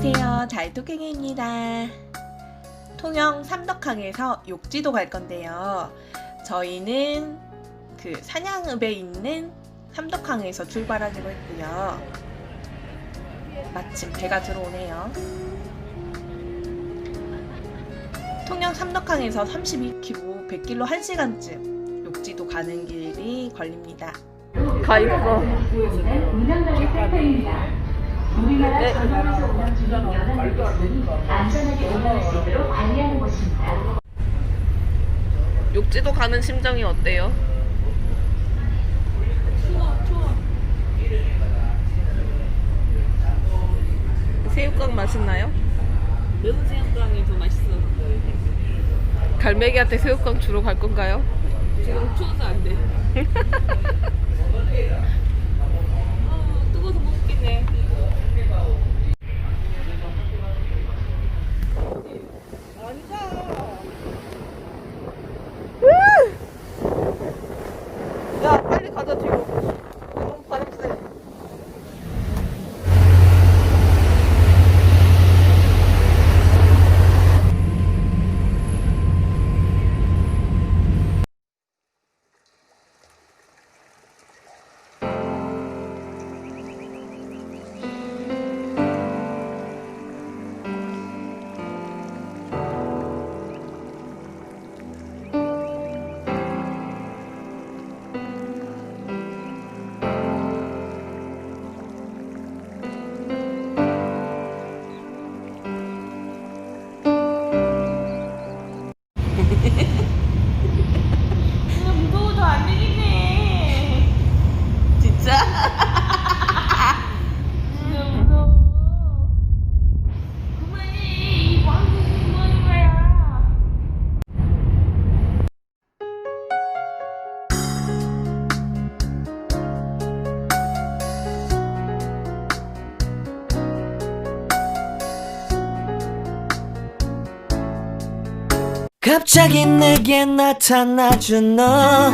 안녕하세요. 달토깽이입니다. 통영 삼덕항에서 욕지도 갈 건데요. 저희는 그 산양읍에 있는 삼덕항에서 출발하기로 했고요. 마침 배가 들어오네요. 통영 삼덕항에서 32km, 100km 1시간쯤 욕지도 가는 길이 걸립니다. 가 있어. 운전관리 센터입니다. 우리나라 네. 중인 여러 버스는 안전하게 운행할 수 있도록 관리하는 곳입니다. 욕지도 가는 심정이 어때요? 새우깡 맛있나요? 매운 새우깡이 더 맛있어. 갈매기한테 새우깡 주러 갈 건가요? 지금 추워서 안 돼. 갑자기 내게 나타나준 너